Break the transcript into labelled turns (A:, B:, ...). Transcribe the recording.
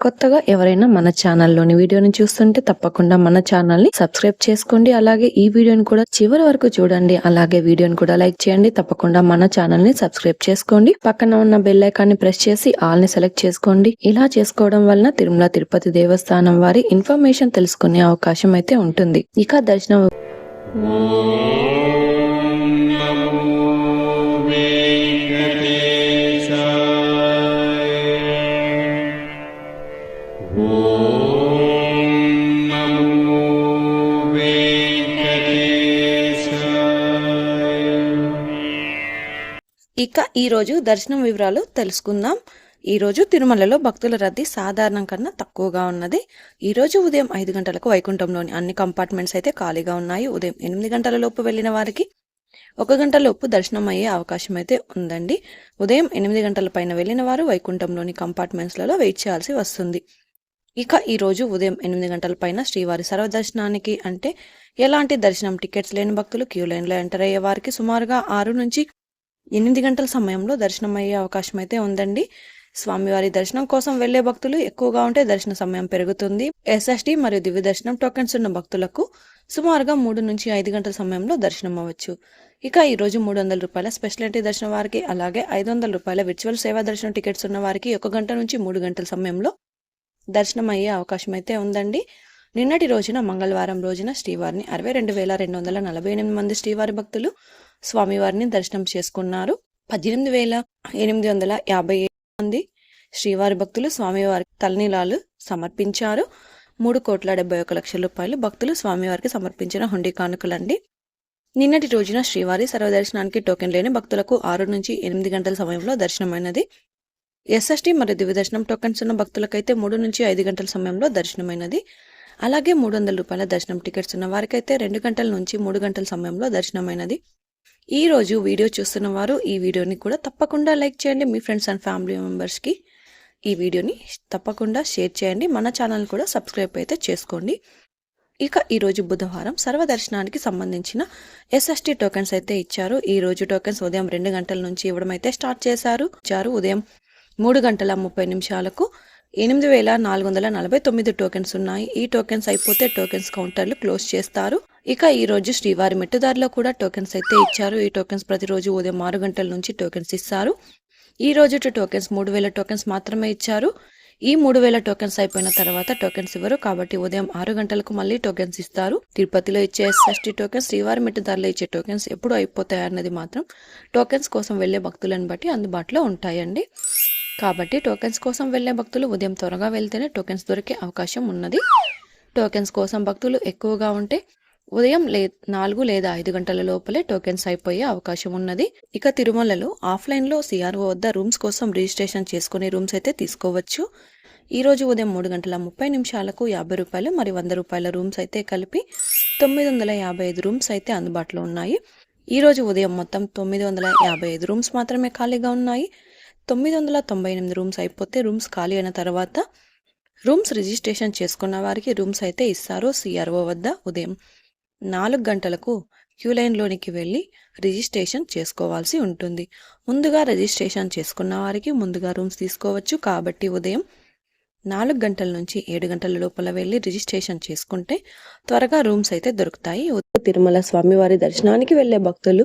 A: కొత్తగా ఎవరైనా మన ఛానల్లోని వీడియోని చూస్తుంటే తప్పకుండా మన ఛానల్ని సబ్స్క్రైబ్ చేసుకోండి. అలాగే ఈ వీడియోని కూడా చివరి వరకు చూడండి. అలాగే వీడియోని కూడా లైక్ చేయండి. తప్పకుండా మన ఛానల్ని సబ్స్క్రైబ్ చేసుకోండి. పక్కన ఉన్న బెల్ ప్రెస్ చేసి ఆల్ని సెలెక్ట్ చేసుకోండి. ఇలా చేసుకోవడం వలన తిరుమల తిరుపతి దేవస్థానం వారి ఇన్ఫర్మేషన్ తెలుసుకునే అవకాశం అయితే ఉంటుంది. ఇక దర్శనం ఇక ఈరోజు దర్శనం వివరాలు తెలుసుకుందాం. ఈ రోజు తిరుమలలో భక్తుల రద్దీ సాధారణం కన్నా తక్కువగా ఉన్నది. ఈ రోజు ఉదయం ఐదు గంటలకు వైకుంఠంలోని అన్ని కంపార్ట్మెంట్స్ అయితే ఖాళీగా ఉన్నాయి. ఉదయం ఎనిమిది గంటల లోపు వెళ్ళిన వారికి ఒక గంట లోపు దర్శనం అయ్యే అవకాశం అయితే ఉందండి. ఉదయం ఎనిమిది గంటల పైన వెళ్ళిన వారు వైకుంఠంలోని కంపార్ట్మెంట్స్లలో వెయిట్ చేయాల్సి వస్తుంది. ఇక ఈరోజు ఉదయం ఎనిమిది గంటల పైన శ్రీవారి సర్వదర్శనానికి అంటే ఎలాంటి దర్శనం టికెట్స్ లేని భక్తులు క్యూ లైన్లో ఎంటర్ అయ్యే వారికి సుమారుగా ఆరు నుంచి ఎనిమిది గంటల సమయంలో దర్శనం అయ్యే అవకాశం అయితే ఉందండి. స్వామివారి దర్శనం కోసం వెళ్ళే భక్తులు ఎక్కువగా ఉంటే దర్శన సమయం పెరుగుతుంది. ఎస్ఎస్టి మరియు దివ్య దర్శనం టోకెన్స్ ఉన్న భక్తులకు సుమారుగా మూడు నుంచి ఐదు గంటల సమయంలో దర్శనం అవ్వచ్చు. ఇక ఈ రోజు మూడు వందల రూపాయల స్పెషాలిటీ దర్శనం వారికి అలాగే ఐదు వందల రూపాయల విర్చువల్ సేవా దర్శనం టికెట్స్ ఉన్న వారికి ఒక గంట నుంచి మూడు గంటల సమయంలో దర్శనం అయ్యే అవకాశం అయితే ఉందండి. నిన్నటి రోజున మంగళవారం రోజున శ్రీవారిని అరవై రెండు వేల రెండు వందల నలభై ఎనిమిది మంది శ్రీవారి భక్తులు స్వామివారిని దర్శనం చేసుకున్నారు. పద్దెనిమిది వేల ఎనిమిది వందల యాభై మంది శ్రీవారి భక్తులు స్వామివారి తలనీలాలు సమర్పించారు. మూడు కోట్ల డెబ్బై ఒక లక్షల రూపాయలు భక్తులు స్వామివారికి సమర్పించిన హుండీ కానుకలండి. నిన్నటి రోజున శ్రీవారి సర్వదర్శనానికి టోకెన్ లేని భక్తులకు ఆరు నుంచి ఎనిమిది గంటల సమయంలో దర్శనమైనది. ఎస్ఎస్టీ మరియు దివ్యదర్శనం టోకెన్స్ ఉన్న భక్తులకైతే మూడు నుంచి ఐదు గంటల సమయంలో దర్శనమైనది. అలాగే మూడు వందల రూపాయల దర్శనం టికెట్స్ ఉన్న వారికైతే రెండు గంటల నుంచి మూడు గంటల సమయంలో దర్శనమైనది. ఈ రోజు వీడియో చూస్తున్న వారు ఈ వీడియోని కూడా తప్పకుండా లైక్ చేయండి. మీ ఫ్రెండ్స్ అండ్ ఫ్యామిలీ మెంబర్స్కి ఈ వీడియోని తప్పకుండా షేర్ చేయండి. మన ఛానల్ కూడా సబ్స్క్రైబ్ అయితే చేసుకోండి. ఇక ఈరోజు బుధవారం సర్వదర్శనానికి సంబంధించిన ఎస్ఎస్టీ టోకెన్స్ అయితే ఇచ్చారు. ఈ రోజు టోకెన్స్ ఉదయం రెండు గంటల నుంచి ఇవ్వడం అయితే స్టార్ట్ చేశారు. ఇచ్చారు ఉదయం మూడు గంటల ముప్పై నిమిషాలకు ఎనిమిది వేల నాలుగు వందల నలభై తొమ్మిది టోకెన్స్ ఉన్నాయి. ఈ టోకెన్స్ అయిపోతే టోకెన్స్ కౌంటర్లు క్లోజ్ చేస్తారు. ఇక ఈ రోజు శ్రీవారి మెట్టుదారిలో కూడా టోకెన్స్ అయితే ఇచ్చారు. ఈ టోకెన్స్ ప్రతిరోజు ఉదయం ఆరు గంటల నుంచి టోకెన్స్ ఇస్తారు. ఈ రోజు టోకెన్స్ మూడు వేల టోకెన్స్ మాత్రమే ఇచ్చారు. ఈ మూడు వేల టోకెన్స్ అయిపోయిన తర్వాత టోకెన్స్ ఇవ్వరు కాబట్టి ఉదయం ఆరు గంటలకు మళ్ళీ టోకెన్స్ ఇస్తారు. తిరుపతిలో ఇచ్చే ఎస్ఎస్టీ టోకెన్స్ శ్రీవారి మెట్టుదారిలో ఇచ్చే టోకెన్స్ ఎప్పుడు అయిపోతాయన్నది మాత్రం టోకెన్స్ కోసం వెళ్ళే భక్తులను బట్టి అందుబాటులో ఉంటాయండి. కాబట్టి టోకెన్స్ కోసం వెళ్ళే భక్తులు ఉదయం త్వరగా వెళ్తేనే టోకెన్స్ దొరికే అవకాశం ఉన్నది. టోకెన్స్ కోసం భక్తులు ఎక్కువగా ఉంటే ఉదయం లే నాలుగు లేదా ఐదు గంటల లోపలే టోకెన్స్ అయిపోయే అవకాశం ఉన్నది. ఇక తిరుమలలో ఆఫ్లైన్లో సిఆర్ఓ వద్ద రూమ్స్ కోసం రిజిస్ట్రేషన్ చేసుకునే రూమ్స్ అయితే తీసుకోవచ్చు. ఈ రోజు ఉదయం మూడు గంటల ముప్పై నిమిషాలకు యాభై రూపాయలు మరి వంద రూపాయల రూమ్స్ అయితే కలిపి తొమ్మిది వందల యాభై ఐదు రూమ్స్ అయితే అందుబాటులో ఉన్నాయి. ఈ రోజు ఉదయం మొత్తం తొమ్మిది వందల యాభై ఐదు రూమ్స్ మాత్రమే ఖాళీగా ఉన్నాయి. తొమ్మిది వందల తొంభై ఎనిమిది రూమ్స్ అయిపోతే రూమ్స్ ఖాళీ అయిన తర్వాత రూమ్స్ రిజిస్ట్రేషన్ చేసుకున్న వారికి రూమ్స్ అయితే ఇస్తారు సిఆర్ఓ వద్ద ఉదయం నాలుగు గంటలకు క్యూ లైన్లోనికి వెళ్ళి రిజిస్ట్రేషన్ చేసుకోవాల్సి ఉంటుంది. ముందుగా రిజిస్ట్రేషన్ చేసుకున్న వారికి ముందుగా రూమ్స్ తీసుకోవచ్చు. కాబట్టి ఉదయం నాలుగు గంటల నుంచి ఏడు గంటల లోపల వెళ్ళి రిజిస్ట్రేషన్ చేసుకుంటే త్వరగా రూమ్స్ అయితే దొరుకుతాయి. తిరుమల స్వామివారి దర్శనానికి వెళ్ళే భక్తులు